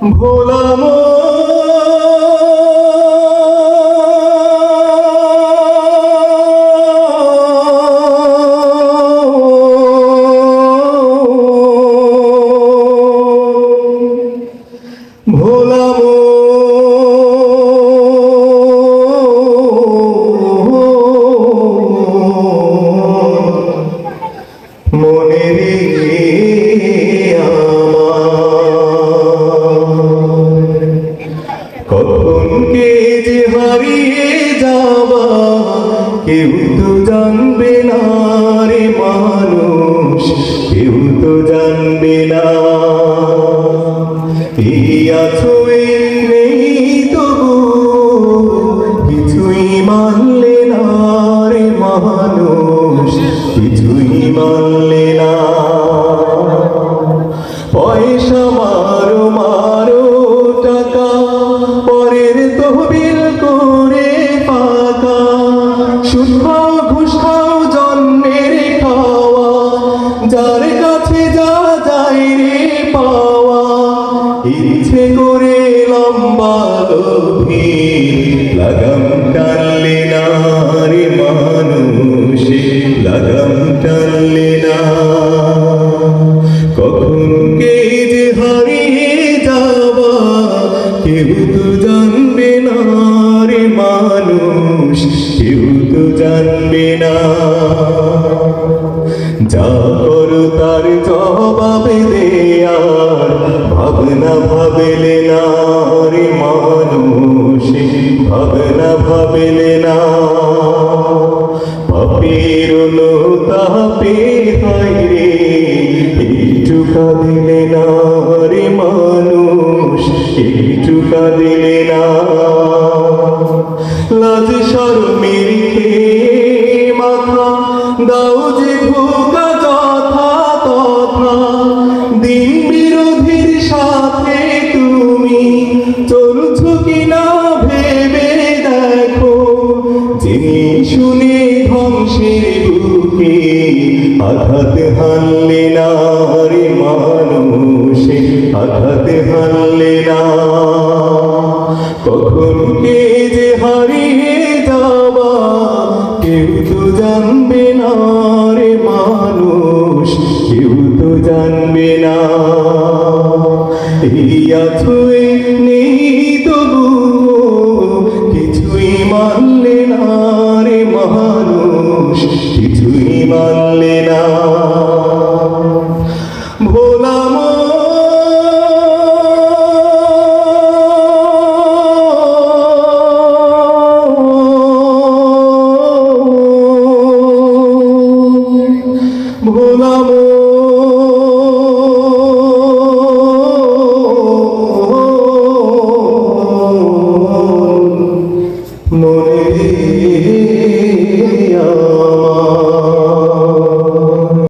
ভোলাম মনে হারিয়ে যাবা, কেউ তো জানবে না রে মানুষ, কেউ তো জানবে না। এই আছো নেই তবু, কিছুই মানলে যার কাছে যা যায় রে পাওয়া, ইচ্ছে করে লম্বা লোভি লাগাম টানলে না রে মানুষ, লাগাম টানলে না। কখন কে যে হারিয়ে যাবা, কেউ তো জবাবে দেয়ার, ভাবনা ভাবলে না রে মানুষ, ভাবনা ভাবলে না পাপের তাপে হয় রে একটুকা দিলে না রে মানুষ একটুকা দিলে না লাজ শরমের খেয়ে মাথা, দাও যে যিনি শুনে ধ্বংসের বুকে আঘাত হানলে না রে মানুষ, আঘাত হানলে না। কখন কে যে হারিয়ে যাবা কেউ তো জানবে না রে মানুষ, কেউ তো জানবে না। এই আছো মনে